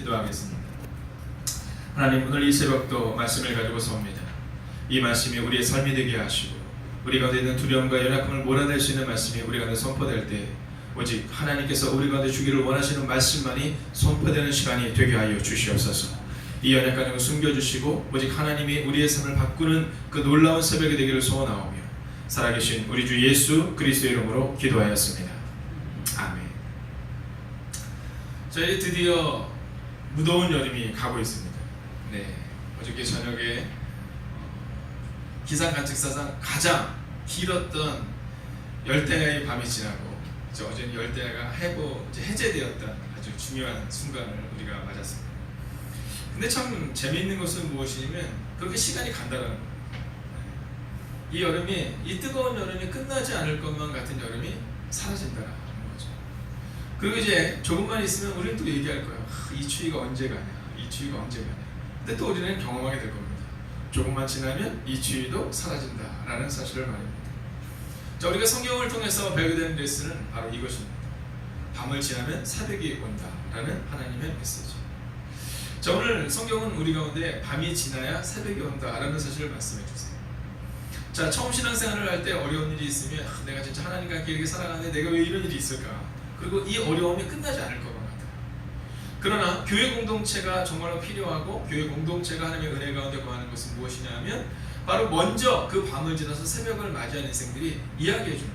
기도하겠습니다. 하나님 오늘 이 새벽도 말씀을 가지고서 옵니다. 이 말씀이 우리의 삶이 되게 하시고 우리 가운데 있는 두려움과 연약함을 몰아낼 수 있는 말씀이 우리 가운데 선포될 때 오직 하나님께서 우리 가운데 주기를 원하시는 말씀만이 선포되는 시간이 되게 하여 주시옵소서. 이 연약함을 숨겨주시고 오직 하나님이 우리의 삶을 바꾸는 그 놀라운 새벽이 되기를 소원하오며 살아계신 우리 주 예수 그리스도의 이름으로 기도하였습니다. 아멘. 저희 드디어 무더운 여름이 가고 있습니다. 네, 어저께 저녁에 어, 기상관측사상 가장 길었던 열대야의 밤이 지나고 이제 어제는 열대야가 해보 이제 해제되었던 아주 중요한 순간을 우리가 맞았습니다. 근데 참 재미있는 것은 무엇이냐면 그렇게 시간이 간다는. 네. 이 여름이 이 뜨거운 여름이 끝나지 않을 것만 같은 여름이 사라진다는 거죠. 그리고 이제 조금만 있으면 우리는 또 얘기할 거예요. 아, 이 추위가 언제 가냐? 이 추위가 언제 가냐? 근데 또 우리는 경험하게 될 겁니다. 조금만 지나면 이 추위도 사라진다라는 사실을 말입니다. 자, 우리가 성경을 통해서 배우게 되는 레슨은 바로 이것입니다. 밤을 지나면 새벽이 온다라는 하나님의 메시지. 자, 오늘 성경은 우리 가운데 밤이 지나야 새벽이 온다라는 사실을 말씀해 주세요. 자, 처음 신앙생활을 할 때 어려운 일이 있으면 아, 내가 진짜 하나님과 함께 이렇게 살아가는데 내가 왜 이런 일이 있을까? 그리고 이 어려움이 끝나지 않을 것만 같아요. 그러나 교회 공동체가 정말로 필요하고 교회 공동체가 하나님의 은혜 가운데 거하는 것은 무엇이냐면 바로 먼저 그 밤을 지나서 새벽을 맞이한 인생들이 이야기해 주는.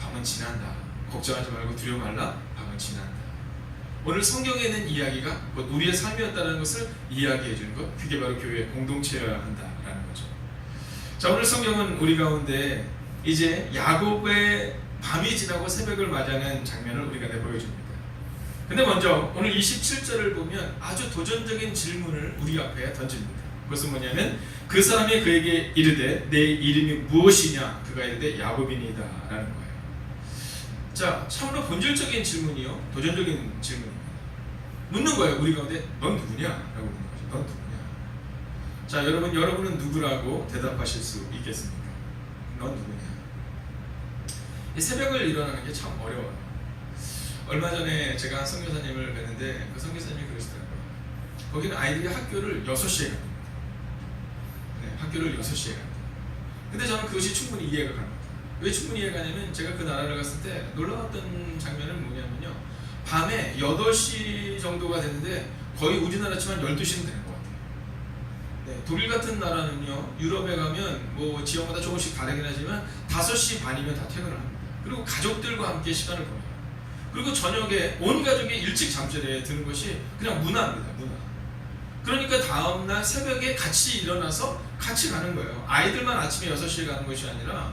밤은 지난다. 걱정하지 말고 두려워 말라. 밤은 지난다. 오늘 성경에 있는 이야기가 곧 우리의 삶이었다는 것을 이야기해 주는 것. 그게 바로 교회 공동체여야 한다라는 거죠. 자 오늘 성경은 우리 가운데 이제 야곱의 밤이 지나고 새벽을 맞이하는 장면을 우리가 내보여줍니다. 근데 먼저 오늘 27절을 보면 아주 도전적인 질문을 우리 앞에 던집니다. 그것은 뭐냐면 그 사람이 그에게 이르되 내 이름이 무엇이냐 그가 이르되 야곱이니이다 라는 거예요. 자 참으로 본질적인 질문이요 도전적인 질문입니다. 묻는 거예요 우리 가운데 넌 누구냐 라고 묻는 거죠. 넌 누구냐 자 여러분 여러분은 누구라고 대답하실 수 있겠습니까? 넌 누구냐 이 새벽을 일어나는 게 참 어려워요. 얼마 전에 제가 한 선교사님을 뵀는데 그 선교사님이 그러시더라고요. 거기는 아이들이 학교를 6시에 갑니다. 네, 학교를 6시에 갑니다. 근데 저는 그것이 충분히 이해가 갑니다. 왜 충분히 이해가 가냐면 제가 그 나라를 갔을 때 놀라웠던 장면은 뭐냐면요. 밤에 8시 정도가 됐는데 거의 우리나라처럼 12시는 되는 것 같아요. 네, 독일 같은 나라는요. 유럽에 가면 뭐 지역마다 조금씩 다르긴 하지만 5시 반이면 다 퇴근을 합니다. 그리고 가족들과 함께 시간을 보내요. 그리고 저녁에 온 가족이 일찍 잠자리에 드는 것이 그냥 문화입니다. 문화. 그러니까 다음날 새벽에 같이 일어나서 같이 가는 거예요. 아이들만 아침에 6시에 가는 것이 아니라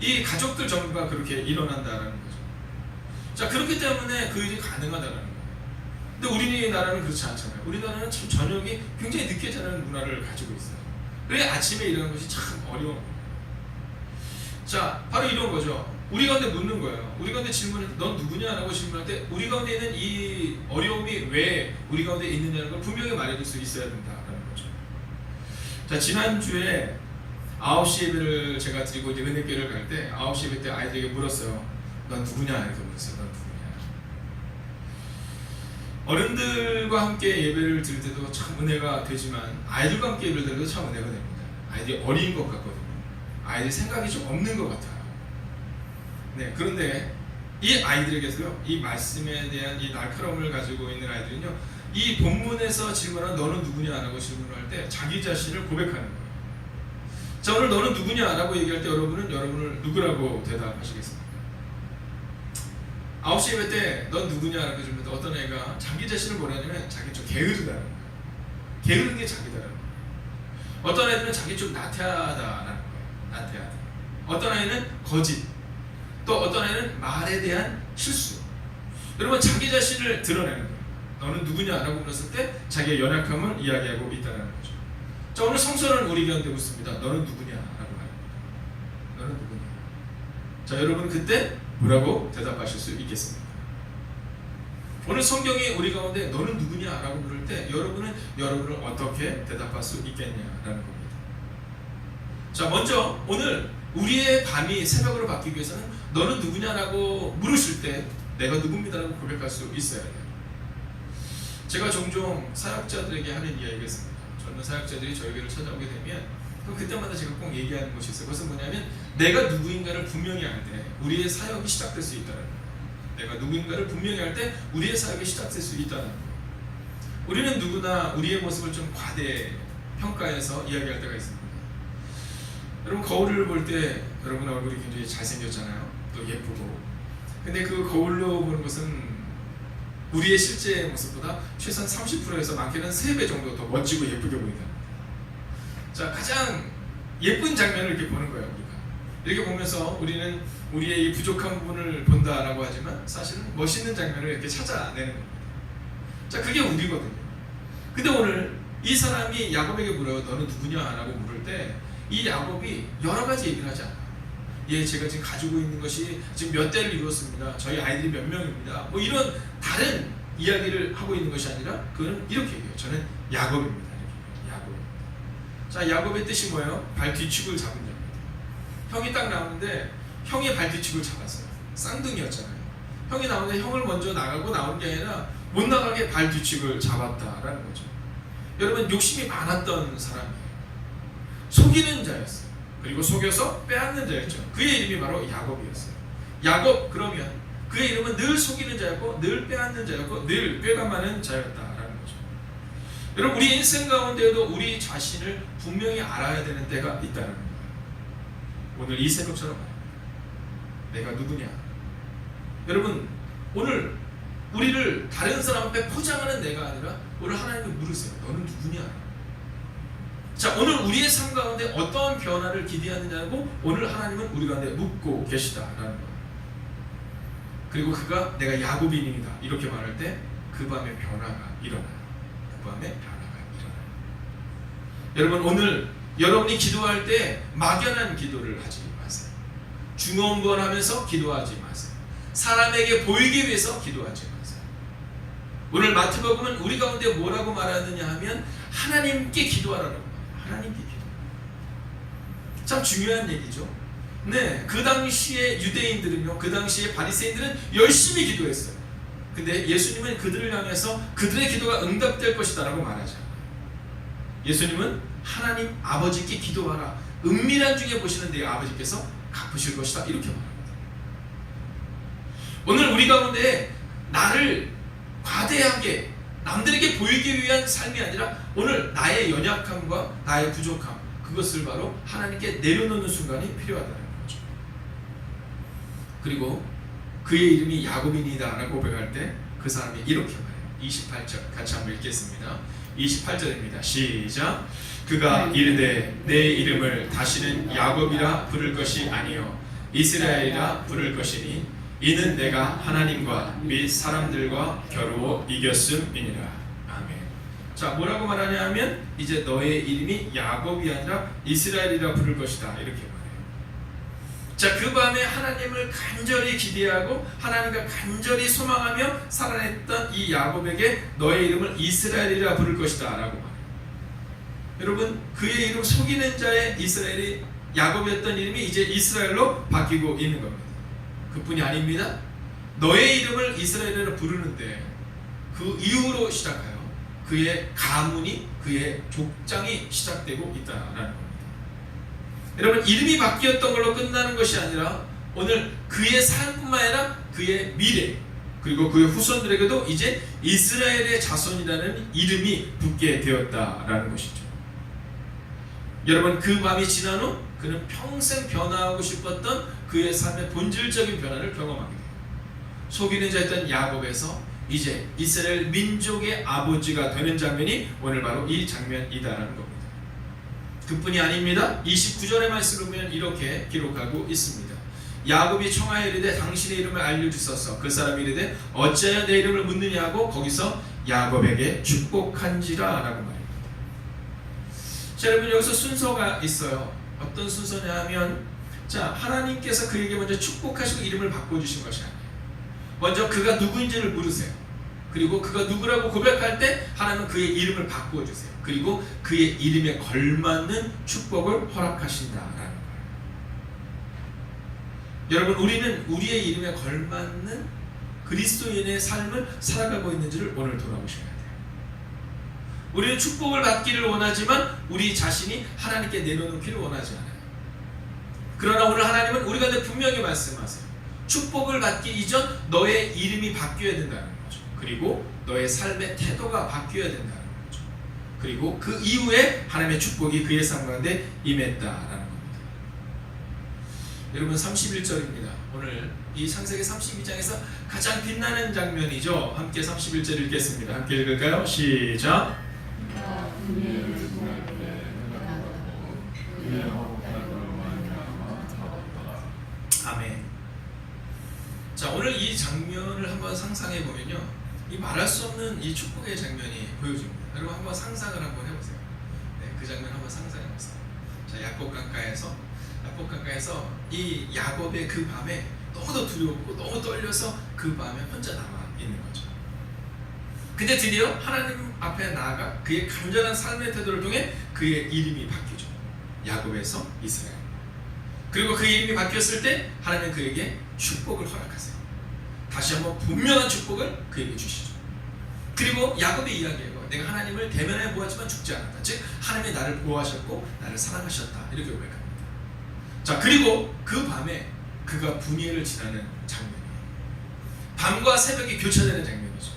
이 가족들 전부가 그렇게 일어난다라는 거죠. 자, 그렇기 때문에 그 일이 가능하다는 거예요. 근데 우리나라는 그렇지 않잖아요. 우리나라는 참 저녁이 굉장히 늦게 자는 문화를 가지고 있어요. 그래 아침에 일어나는 것이 참 어려운 거예요. 자, 바로 이런 거죠. 우리 가운데 묻는 거예요. 우리 가운데 질문을 넌 누구냐라고 질문할 때 우리 가운데 있는 이 어려움이 왜 우리 가운데 있느냐는 걸 분명히 말해줄 수 있어야 된다라는 거죠. 자, 지난주에 9시 예배를 제가 드리고 이제 은혜교회를 갈 때 9시 예배 때 아이들에게 물었어요. 넌 누구냐? 이렇게 물었어요. 넌 누구냐? 어른들과 함께 예배를 드릴 때도 참 은혜가 되지만 아이들과 함께 예배를 드릴 때도 참 은혜가 됩니다. 아이들이 어린 것 같거든요. 아이들 생각이 좀 없는 것 같아요. 네, 그런데 이 아이들에게서요, 이 말씀에 대한 이 날카로움을 가지고 있는 아이들은요, 이 본문에서 질문한 너는 누구냐라고 질문을 할때 자기 자신을 고백하는 거예요. 자, 오늘 너는 누구냐라고 얘기할 때 여러분은 여러분을 누구라고 대답하시겠습니까? 9시 예배 때 넌 누구냐라고 질문할 때 어떤 애가 자기 자신을 뭐라냐면 자기 좀 게으르다는 거예요. 게으른 게 자기다라는 거예요. 어떤 애들은 자기 좀 나태하다라는 거예요. 나태하다. 어떤 아이는 거짓. 또 어떤 아이는 말에 대한 실수. 여러분 자기 자신을 드러내는 거예요. 너는 누구냐라고 물었을 때 자기의 연약함을 이야기하고 있다는 거죠. 자 오늘 성서는 우리 가운데 묻습니다. 너는 누구냐라고 말합니다. 너는 누구냐? 자 여러분 그때 뭐라고 대답하실 수 있겠습니까? 오늘 성경이 우리 가운데 너는 누구냐라고 물을 때 여러분은 여러분을 어떻게 대답할 수 있겠냐라는 겁니다. 자 먼저 오늘 우리의 밤이 새벽으로 바뀌기 위해서는 너는 누구냐라고 물으실 때 내가 누굽니다라고 고백할 수 있어야 돼요. 제가 종종 사역자들에게 하는 이야기가 있습니다. 젊은 사역자들이 교회를 찾아오게 되면 그럼 그때마다 제가 꼭 얘기하는 것이 있어요. 그것은 뭐냐면 내가 누구인가를 분명히 할 때 우리의 사역이 시작될 수 있다는 거예요. 내가 누구인가를 분명히 할 때 우리의 사역이 시작될 수 있다는 거예요. 우리는 누구나 우리의 모습을 좀 과대 평가해서 이야기할 때가 있습니다. 여러분 거울을 볼 때 여러분 얼굴이 굉장히 잘생겼잖아요. 또 예쁘고. 근데 그 거울로 보는 것은 우리의 실제 모습보다 최소한 30%에서 많게는 3배 정도 더 멋지고 예쁘게 보인다. 자, 가장 예쁜 장면을 이렇게 보는 거예요, 우리가. 이렇게 보면서 우리는 우리의 이 부족한 부분을 본다라고 하지만 사실은 멋있는 장면을 이렇게 찾아내는 겁니다. 자, 그게 우리거든요. 근데 오늘 이 사람이 야곱에게 물어요. 너는 누구냐 라고 물을 때 이 야곱이 여러 가지 얘기를 하지 않아요. 예, 제가 지금 가지고 있는 것이 지금 몇 대를 이루었습니다. 저희 아이들이 몇 명입니다. 뭐 이런 다른 이야기를 하고 있는 것이 아니라 그는 이렇게 얘기해요. 저는 야곱입니다. 야곱. 자, 야곱의 뜻이 뭐예요? 발 뒤축을 잡은 자입니다. 형이 딱 나오는데 형이 발 뒤축을 잡았어요. 쌍둥이였잖아요. 형이 나오는데 형을 먼저 나가고 나온 게 아니라 못 나가게 발 뒤축을 잡았다라는 거죠. 여러분 욕심이 많았던 사람이에요. 속이는 자였어요. 그리고 속여서 빼앗는 자였죠. 그의 이름이 바로 야곱이었어요. 야곱 그러면 그의 이름은 늘 속이는 자였고 늘 빼앗는 자였고 늘 꾀감하는 자였다라는 거죠. 여러분 우리 인생 가운데에도 우리 자신을 분명히 알아야 되는 때가 있다는 거예요. 오늘 이 새벽처럼 내가 누구냐? 여러분 오늘 우리를 다른 사람 앞에 포장하는 내가 아니라 오늘 하나님께 물으세요. 너는 누구냐? 자 오늘 우리의 삶 가운데 어떤 변화를 기대하느냐고 오늘 하나님은 우리 가운데 묻고 계시다라는 거예요. 그리고 그가 내가 야곱인이다 이렇게 말할 때 그 밤에 변화가 일어나요. 그 밤에 변화가 일어나요. 여러분 오늘 여러분이 기도할 때 막연한 기도를 하지 마세요. 중언부언하면서 기도하지 마세요. 사람에게 보이기 위해서 기도하지 마세요. 오늘 마태복음은 우리 가운데 뭐라고 말하느냐 하면 하나님께 기도하라는. 하나님께 기도. 참 중요한 얘기죠. 네, 그 당시에 유대인들은요, 그 당시에 바리새인들은 열심히 기도했어요. 근데 예수님은 그들을 향해서 그들의 기도가 응답될 것이다라고 말하죠. 예수님은 하나님 아버지께 기도하라. 은밀한 중에 보시는 내 아버지께서 갚으실 것이다. 이렇게 말합니다. 오늘 우리 가운데 나를 과대하게 남들에게 보이기 위한 삶이 아니라 오늘 나의 연약함과 나의 부족함 그것을 바로 하나님께 내려놓는 순간이 필요하다는 거죠. 그리고 그의 이름이 야곱이니다라고 고백할 때 그 사람이 이렇게 말해요. 28절 같이 한번 읽겠습니다. 28절입니다. 시작. 그가 이르되 내 이름을 다시는 야곱이라 부를 것이 아니요 이스라엘이라 부를 것이니 이는 내가 하나님과 및 사람들과 겨루어 이겼음이니라. 아멘. 자, 뭐라고 말하냐 하면 이제 너의 이름이 야곱이 아니라 이스라엘이라 부를 것이다. 이렇게 말해요. 자, 그 밤에 하나님을 간절히 기대하고 하나님과 간절히 소망하며 살아냈던 이 야곱에게 너의 이름을 이스라엘이라 부를 것이다라고 말해요. 여러분, 그의 이름 속이는 자의 이스라엘이 야곱이었던 이름이 이제 이스라엘로 바뀌고 있는 겁니다. 그뿐이 아닙니다. 너의 이름을 이스라엘이라 부르는데 그 이후로 시작하여 그의 가문이 그의 족장이 시작되고 있다라는 겁니다. 여러분 이름이 바뀌었던 걸로 끝나는 것이 아니라 오늘 그의 삶뿐만 아니라 그의 미래 그리고 그의 후손들에게도 이제 이스라엘의 자손이라는 이름이 붙게 되었다라는 것이죠. 여러분 그 밤이 지난 후 그는 평생 변화하고 싶었던 그의 삶의 본질적인 변화를 경험하게 돼요. 속이는 자였던 야곱에서 이제 이스라엘 민족의 아버지가 되는 장면이 오늘 바로 이 장면이다라는 겁니다. 그뿐이 아닙니다. 29절의 말씀을 보면 이렇게 기록하고 있습니다. 야곱이 청하에 이르되 당신의 이름을 알려주소서 그 사람이 이르되 어찌하여 내 이름을 묻느냐고 거기서 야곱에게 축복한지라 라고 말합니다. 자 여러분 여기서 순서가 있어요. 어떤 순서냐 하면 자 하나님께서 그에게 먼저 축복하시고 이름을 바꿔주신 것이 아니에요. 먼저 그가 누구인지를 물으세요. 그리고 그가 누구라고 고백할 때 하나님은 그의 이름을 바꾸어 주세요. 그리고 그의 이름에 걸맞는 축복을 허락하신다라는 거예요. 여러분 우리는 우리의 이름에 걸맞는 그리스도인의 삶을 살아가고 있는지를 오늘 돌아보셔야 돼요. 우리는 축복을 받기를 원하지만 우리 자신이 하나님께 내려놓기를 원하지 않아요. 그러나 오늘 하나님은 우리 가운데 분명히 말씀하세요. 축복을 받기 이전 너의 이름이 바뀌어야 된다는 거죠. 그리고 너의 삶의 태도가 바뀌어야 된다는 거죠. 그리고 그 이후에 하나님의 축복이 그의 삶 가운데 임했다라는 겁니다. 여러분 31절입니다. 오늘 이 창세기 32장에서 가장 빛나는 장면이죠. 함께 31절 읽겠습니다. 함께 읽을까요? 시작. 아멘. 자 오늘 이 장면을 한번 상상해 보면요, 이 말할 수 없는 이 축복의 장면이 보여집니다. 여러분 한번 상상을 한번 해보세요. 네, 그 장면 한번 상상해 보세요. 자 야곱 강가에서 야곱 강가에서 이 야곱의 그 밤에 너무도 두렵고 너무 떨려서 그 밤에 혼자 남아 있는 거죠. 근데 드디어 하나님 앞에 나아가 그의 간절한 삶의 태도를 통해 그의 이름이 바뀌죠. 야곱에서 이스라엘. 그리고 그 이름이 바뀌었을 때 하나님은 그에게 축복을 허락하세요. 다시 한번 분명한 축복을 그에게 주시죠. 그리고 야곱의 이야기예요. 내가 하나님을 대면해 보았지만 죽지 않았다. 즉 하나님이 나를 보호하셨고 나를 사랑하셨다. 이렇게 고백합니다. 자 그리고 그 밤에 그가 분예를 지나는 장면이에요. 밤과 새벽이 교차되는 장면이죠.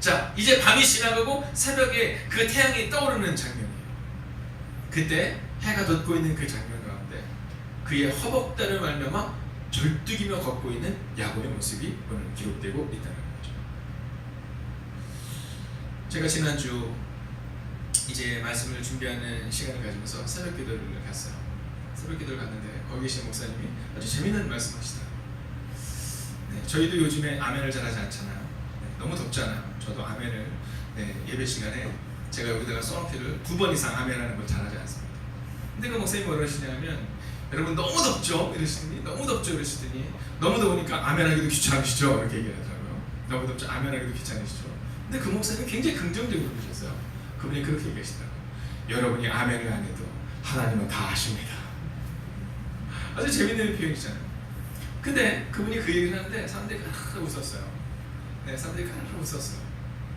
자 이제 밤이 지나가고 새벽에 그 태양이 떠오르는 장면이에요. 그때 해가 돋고 있는 그 장면 그의 허벅다를 말미암아 절뚝이며 걷고 있는 야곱의 모습이 오늘 기록되고 있다는 거죠. 제가 지난주 이제 말씀을 준비하는 시간을 가지면서 새벽 기도를 갔어요. 새벽 기도를 갔는데 거기 계신 목사님이 아주 재밌는 말씀 하시더라고요. 네, 저희도 요즘에 아멘을 잘하지 않잖아요. 네, 너무 덥잖아요. 저도 아멘을 네, 예배 시간에 제가 여기다가 써놓기를 두 번 이상 아멘하는 걸 잘하지 않습니다. 근데 그 목사님이 뭐라 하시냐면 여러분 너무 덥죠? 이러시더니 너무 덥죠? 이러시더니 너무 더우니까 아멘하기도 귀찮으시죠? 이렇게 얘기를 하더라고요. 너무 덥죠? 아멘하기도 귀찮으시죠? 근데 그 목사님이 굉장히 긍정적으로 보셨어요. 그분이 그렇게 얘기하시더라고요. 여러분이 아멘을 안 해도 하나님은 다 아십니다. 아주 재밌는 표현이잖아요. 근데 그분이 그 얘기를 하는데 사람들이 까르르 웃었어요. 네, 사람들이 까르르 웃었어요.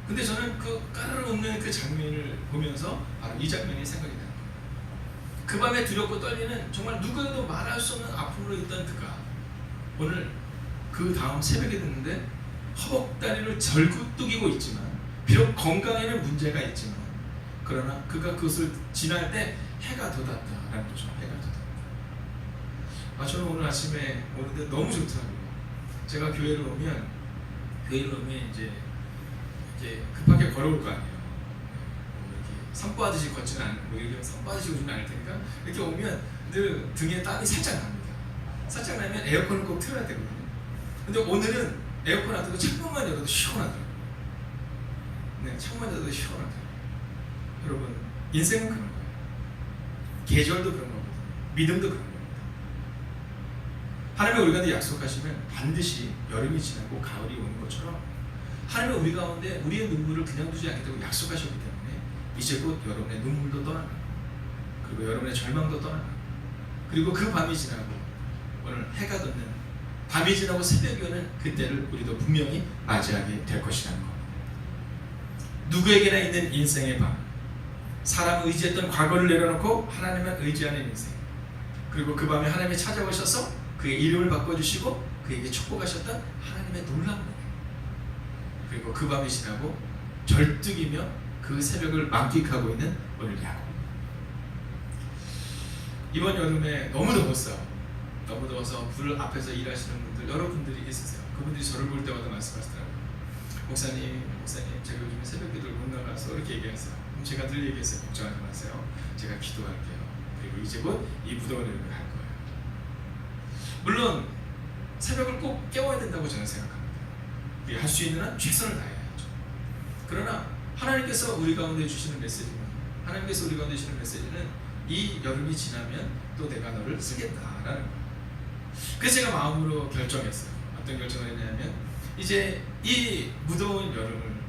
근데 저는 그 까르르 웃는 그 장면을 보면서 바로 이 장면이 생각이 나요. 그 밤에 두렵고 떨리는 정말 누구에도 말할 수 없는 아픔으로 있던 그가 오늘 그 다음 새벽에 듣는데 허벅다리를 절구뚝이고 있지만 비록 건강에는 문제가 있지만 그러나 그가 그것을 지날 때 해가 돋았다라는 거죠. 해가 돋았다. 아 저는 오늘 아침에 오는데 너무 좋더라고요. 제가 교회를 오면 교회를 오면 이제 이제 급하게 걸어올 거 아니에요. 산보하듯이 걷지는 않고 뭐 이렇게 산보하듯이 오지는 않을 테니까 이렇게 오면 늘 등에 땀이 살짝 납니다. 살짝 나면 에어컨을 꼭 틀어야 되거든요. 근데 오늘은 에어컨 안 틀고 창문만 열어도 시원하더라고요. 네, 창문만 열어도 시원하더라고요. 여러분, 인생은 그런 거예요. 계절도 그런 거거든요. 믿음도 그런 겁니다. 하나님이 우리 가운데 약속하시면 반드시 여름이 지나고 가을이 오는 것처럼 하나님은 우리 가운데 우리의 눈물을 그냥 두지 않겠다고 약속하셨기 때문에 이제 곧 여러분의 눈물도 떠나고 그리고 여러분의 절망도 떠나고 그리고 그 밤이 지나고 오늘 해가 돋는 밤이 지나고 새벽이 오는 그때를 우리도 분명히 맞이하게 될 것이라는 겁니다. 누구에게나 있는 인생의 밤. 사람을 의지했던 과거를 내려놓고 하나님만 의지하는 인생. 그리고 그 밤에 하나님이 찾아오셔서 그의 이름을 바꿔주시고 그에게 축복하셨던 하나님의 놀라운 은혜. 그리고 그 밤이 지나고 절뚝이며 그 새벽을 만끽하고 있는 오늘 야곱 이번 여름에 너무 더웠어요. 너무 더워서 불 앞에서 일하시는 분들 여러분들이 있으세요. 그분들이 저를 볼 때마다 말씀하시더라고요. 목사님 목사님 제가 요즘에 새벽 기도를 못 나가서 이렇게 그럼 제가 늘 얘기했어요 걱정하지 마세요. 제가 기도할게요. 그리고 이제 곧 이 무더운 여름을 갈 거예요. 물론 새벽을 꼭 깨워야 된다고 저는 생각합니다. 할 수 있는 한 최선을 다해야죠. 그러나 하나님께서 우리 가운데 주시는 메시지는 하나님께서 우리 가운데 주시는 메시지는 이 여름이 지나면 또 내가 너를 쓰겠다라는 거예요. 그래서 제가 마음으로 결정했어요. 어떤 결정을 했냐면 이제 이 무더운 여름을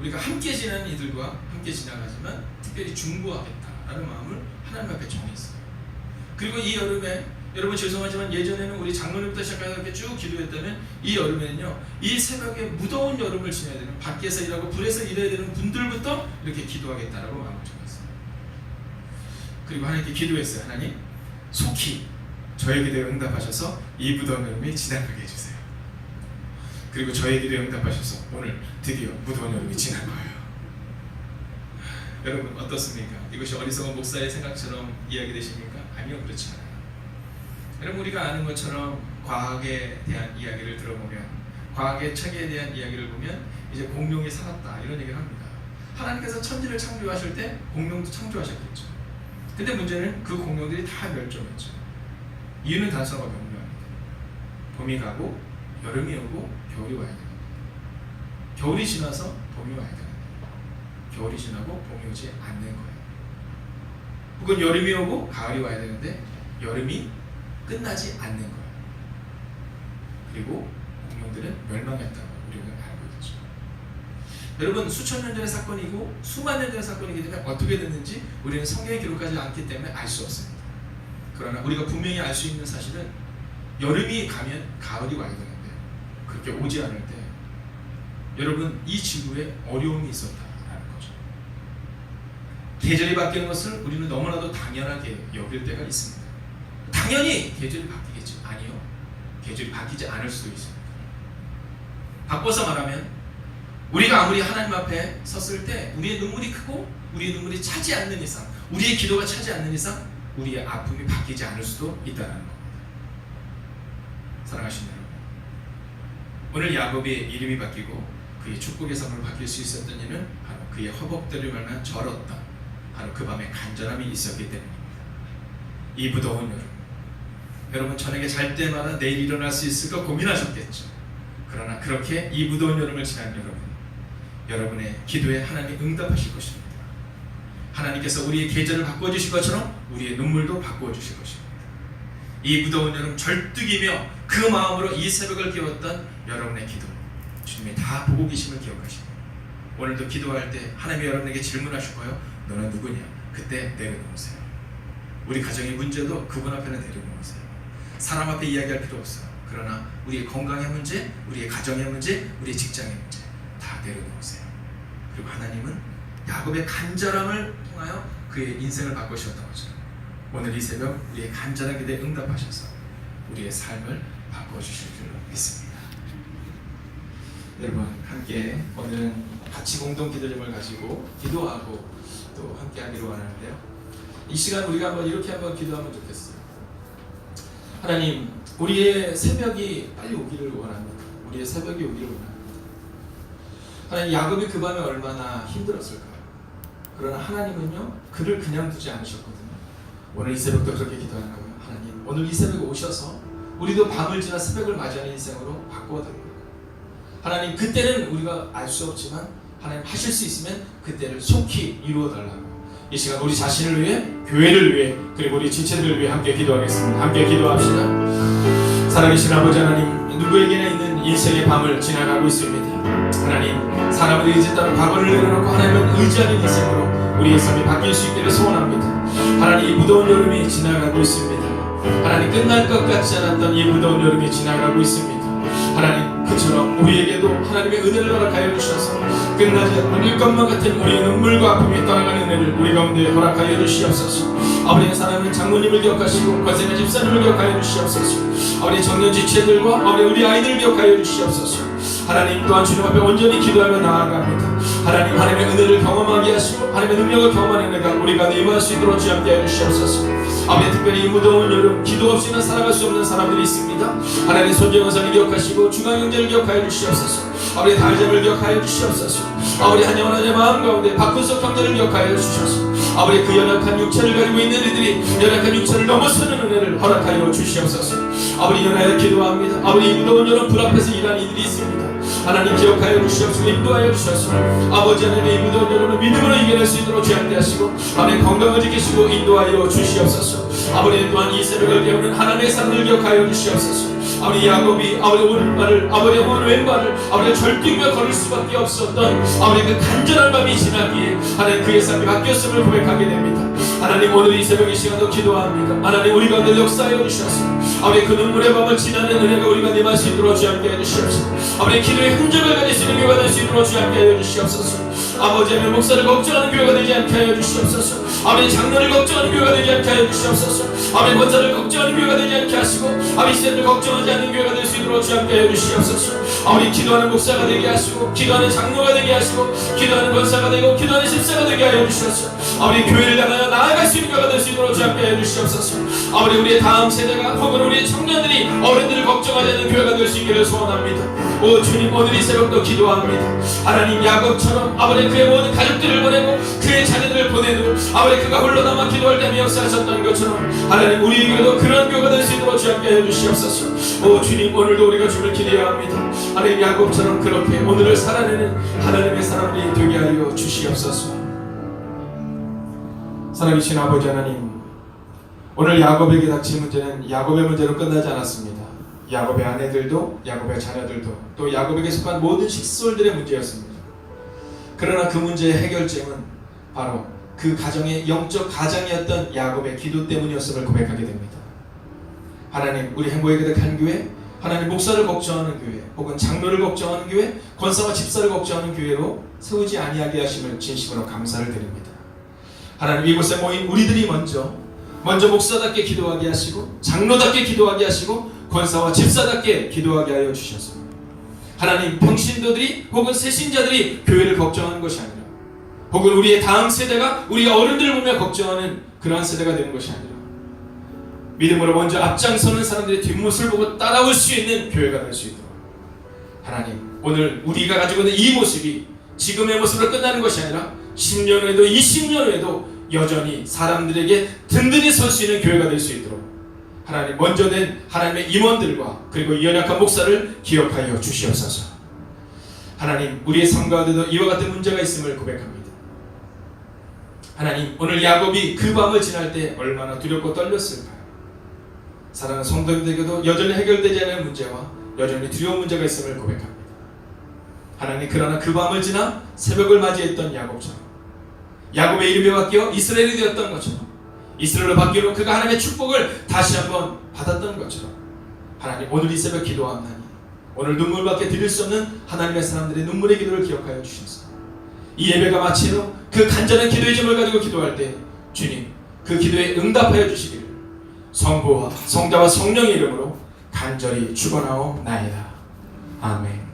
우리가 함께 지나는 이들과 함께 지나가지만 특별히 중보하겠다라는 마음을 하나님 앞에 정했어요. 그리고 이 여름에 여러분 죄송하지만 예전에는 우리 장로님부터 시작해서 이렇게 쭉 기도했다면 이 여름에는요 이 새벽에 무더운 여름을 지내야 되는 밖에서 일하고 불에서 일해야 되는 분들부터 이렇게 기도하겠다라고 마음을 정했어요. 그리고 하나님께 기도했어요. 하나님 속히 저의 기도에 응답하셔서 이 무더운 여름이 지나가게 해주세요. 그리고 저의 기도에 응답하셔서 오늘 드디어 무더운 여름이 지난 거예요. 여러분 어떻습니까? 이것이 어리석은 목사의 생각처럼 이야기되십니까? 아니요 그렇지 않아요. 여러분 우리가 아는 것처럼 과학에 대한 이야기를 들어보면 과학의 책에 대한 이야기를 보면 이제 공룡이 살았다 이런 얘기를 합니다. 하나님께서 천지를 창조하실 때 공룡도 창조하셨겠죠. 근데 문제는 그 공룡들이 다 멸종했죠. 이유는 단서가 명료합니다. 봄이 가고 여름이 오고 겨울이 와야 됩니다. 겨울이 지나서 봄이 와야 됩니다. 겨울이 지나고 봄이 오지 않는 거예요. 혹은 여름이 오고 가을이 와야 되는데 여름이 끝나지 않는 거예요. 그리고 공룡들은 멸망했다고 우리는 알고 있죠. 여러분 수천 년 전의 사건이고 수만 년 전의 사건이기 때문에 어떻게 됐는지 우리는 성경에 기록하지 않기 때문에 알 수 없습니다. 그러나 우리가 분명히 알 수 있는 사실은 여름이 가면 가을이 와야 되는데 그렇게 오지 않을 때 여러분 이 지구에 어려움이 있었다라는 거죠. 계절이 바뀌는 것을 우리는 너무나도 당연하게 여길 때가 있습니다. 당연히 계절이 바뀌겠죠. 아니요. 계절이 바뀌지 않을 수도 있습니다. 바꿔서 말하면 우리가 아무리 하나님 앞에 섰을 때 우리의 눈물이 크고 우리의 눈물이 차지 않는 이상 우리의 기도가 차지 않는 이상 우리의 아픔이 바뀌지 않을 수도 있다는 겁니다. 사랑하시는 여러분 오늘 야곱의 이름이 바뀌고 그의 축복의 삶을 바뀔 수 있었던 이유는 바로 그의 허벅들을 만난 절었던 바로 그 밤에 간절함이 있었기 때문입니다. 이 무더운 여름 여러분 저녁에 잘 때마다 내일 일어날 수 있을까 고민하셨겠죠. 그러나 그렇게 이 무더운 여름을 지난 여러분 여러분의 기도에 하나님이 응답하실 것입니다. 하나님께서 우리의 계절을 바꿔주실 것처럼 우리의 눈물도 바꿔주실 것입니다. 이 무더운 여름 절뚝이며 그 마음으로 이 새벽을 깨웠던 여러분의 기도 주님이 다 보고 계심을 기억하십니다. 오늘도 기도할 때 하나님이 여러분에게 질문하실 거예요. 너는 누구냐? 그때 내려놓으세요. 우리 가정의 문제도 그분 앞에는 내려놓으세요. 사람 앞에 이야기할 필요 없어요. 그러나 우리의 건강의 문제, 우리의 가정의 문제, 우리의 직장의 문제 다 내려놓으세요. 그리고 하나님은 야곱의 간절함을 통하여 그의 인생을 바꾸셨던 것처럼 오늘 이 새벽 우리의 간절한 기도에 응답하셔서 우리의 삶을 바꿔주실 줄로 믿습니다. 여러분 함께 오늘은 같이 공동 기도점을 가지고 기도하고 또 함께 하기로 하는데요. 이 시간 우리가 한번 이렇게 한번 기도하면 좋겠어요. 하나님, 우리의 새벽이 빨리 오기를 원합니다. 우리의 새벽이 오기를 원합니다. 하나님, 야곱이 그 밤에 얼마나 힘들었을까요? 그러나 하나님은요, 그를 그냥 두지 않으셨거든요. 오늘 이 새벽도 그렇게 기도하는 거예요. 하나님, 오늘 이 새벽에 오셔서 우리도 밤을 지나 새벽을 맞이하는 인생으로 바꾸어 드립니다. 하나님, 그때는 우리가 알 수 없지만 하나님 하실 수 있으면 그때를 속히 이루어 달라고. 이 시간 우리 자신을 위해, 교회를 위해, 그리고 우리 지체들을 위해 함께 기도하겠습니다. 함께 기도합시다. 살아계신 아버지 하나님, 누구에게나 있는 인생의 밤을 지나가고 있습니다. 하나님, 사람을 의지했다는 과거를 내려놓고 하나님을 의지하는 인생으로 우리의 삶이 바뀔 수 있기를 소원합니다. 하나님, 이 무더운 여름이 지나가고 있습니다. 하나님, 끝날 것 같지 않았던 이 무더운 여름이 지나가고 있습니다. 하나님, 그처럼 우리에게도 하나님의 은혜를 허락하여 주셔서 끝나지 않을 것만 같은 우리의 눈물과 아픔이 떠나가는 은혜를 우리 가운데 허락하여 주시옵소서. 아버지의 사랑은 장로님을 기억하시고 권세나 집사님을 기억하여 주시옵소서. 아버지 청년 지체들과 아버지 우리 아이들 기억하여 주시옵소서. 하나님 또한 주님 앞에 온전히 기도하며 나아갑니다. 하나님 하나님의 은혜를 경험하게 하시고 하나님의 능력을 경험하는 은혜가 우리가 임할 수 있도록 주 함께 하여 주시옵소서. 아버지 특별히 이 무더운 여름 기도 없이는 살아갈 수 없는 사람들이 있습니다. 하나님 손정원사를 기억하시고 중앙형제를 기억하여 주시옵소서. 아버지 달점을 기억하여 주시옵소서. 아버지 한영원 하나의 마음 가운데 박근석 형제를 기억하여 주셔서 아버지 그 연약한 육체를 가지고 있는 이들이 연약한 육체를 넘어서는 은혜를 허락하여 주시옵소서. 아버지 연하여 기도합니다. 아버지 이 무더운 여름 불 앞에서 일하는 이들이 있습니다. 하나님 기억하여 주시옵소서 인도하여 주셔서. 아버지 이 무더운 여름을 믿음으로 이겨낼 수 있도록 제한대 하시고 하나님 건강을 지키시고 인도하여 주시옵소서. 아버지 또한 이 새벽을 깨우는 하나님의 삶을 기억하여 주시옵소서. 아버지 야곱이 아버지 오른발을 아버지 오른 왼발을 아버지 절뚝이며 걸을 수밖에 없었던 아버지 그 간절한 밤이 지나기에 하나님 그의 삶이 바뀌었음을 고백하게 됩니다. 하나님 오늘 이 새벽 이 시간도 기도합니다. 하나님 우리 가운데 역사하여 주셔서 아버지 그 눈물의 밤을 지나는 은혜가 우리가 임할 수 있도록 주 함께 해주시옵소서. 아버지 기도의 흔적을 가질 수 있는 교회가 될 수 있도록 주 함께 해주시옵소서. 아버지 하나님 목사를 걱정하는 교회가 되지 않게 하여 주시옵소서. 아버지 장로를 걱정하는 교회가 되지 않게 하여 주시옵소서. 아버지 권사를 걱정하는 교회가 되지 않게 하시고 아버지 시대를 걱정하지 않는 교회가 될 수 있도록 주 함께 하여 주시옵소서. 아버지 기도하는 목사가 되게 하시고 기도하는 장로가 되게 하시고 기도하는 권사가 되고 기도하는 집사가 되게 하여 주시옵소서 아버지 교회를 향하여 나아갈 수 있는 교회가 될 수 있도록 주 함께 하여 주시옵소서. 아버지 우리의 다음 세대가 혹은 우리의 청년들이 어른들을 걱정하지 않는 교회가 될 수 있기를 소원합니다. 오 주님 오늘 이 새벽도 기도합니다. 하나님 야곱처럼 아버지 그의 모든 가족들을 보내고 그의 자녀들을 보내고 아버지 그가 홀로 남아 기도할 때 역사하셨던 것처럼 하나님 우리에게도 그런 교회가 될 수 있도록 주 함께 해주시옵소서. 오 주님 오늘도 우리가 주를 기대해야 합니다. 하나님 야곱처럼 그렇게 오늘을 살아내는 하나님의 사람들이 되게 하여 주시옵소서 사랑이신 아버지 하나님 오늘 야곱에게 닥친 문제는 야곱의 문제로 끝나지 않았습니다 야곱의 아내들도 야곱의 자녀들도 또 야곱에게 속한 모든 식솔들의 문제였습니다 그러나 그 문제의 해결점은 바로 그 가정의 영적 가장이었던 야곱의 기도 때문이었음을 고백하게 됩니다. 하나님 우리 행복에 그득한 교회, 하나님 목사를 걱정하는 교회, 혹은 장로를 걱정하는 교회, 권사와 집사를 걱정하는 교회로 세우지 아니하게 하심을 진심으로 감사를 드립니다. 하나님 이곳에 모인 우리들이 먼저 먼저 목사답게 기도하게 하시고 장로답게 기도하게 하시고 권사와 집사답게 기도하게 하여 주셔서. 하나님 평신도들이 혹은 새신자들이 교회를 걱정하는 것이 아니라 혹은 우리의 다음 세대가 우리 어른들을 보며 걱정하는 그러한 세대가 되는 것이 아니라 믿음으로 먼저 앞장서는 사람들의 뒷모습을 보고 따라올 수 있는 교회가 될 수 있도록. 하나님 오늘 우리가 가지고 있는 이 모습이 지금의 모습으로 끝나는 것이 아니라 10년 후에도 20년 후에도 여전히 사람들에게 든든히 설 수 있는 교회가 될 수 있도록 하나님 먼저 된 하나님의 임원들과 그리고 이 연약한 목사를 기억하여 주시옵소서. 하나님 우리의 삶 가운데도 이와 같은 문제가 있음을 고백합니다. 하나님 오늘 야곱이 그 밤을 지날 때 얼마나 두렵고 떨렸을까요? 사랑하는 성도님들에게도 여전히 해결되지 않은 문제와 여전히 두려운 문제가 있음을 고백합니다. 하나님 그러나 그 밤을 지나 새벽을 맞이했던 야곱처럼 야곱의 이름이 바뀌어 이스라엘이 되었던 것처럼 이스라엘로 바뀌고 그가 하나님의 축복을 다시 한번 받았던 것처럼 하나님 오늘 이 새벽 기도하나니 오늘 눈물밖에 드릴 수 없는 하나님의 사람들의 눈물의 기도를 기억하여 주셔서 이 예배가 마치로 그 간절한 기도의 점을 가지고 기도할 때 주님 그 기도에 응답하여 주시기를 성부와 성자와 성령의 이름으로 간절히 축원하옵나이다. 아멘.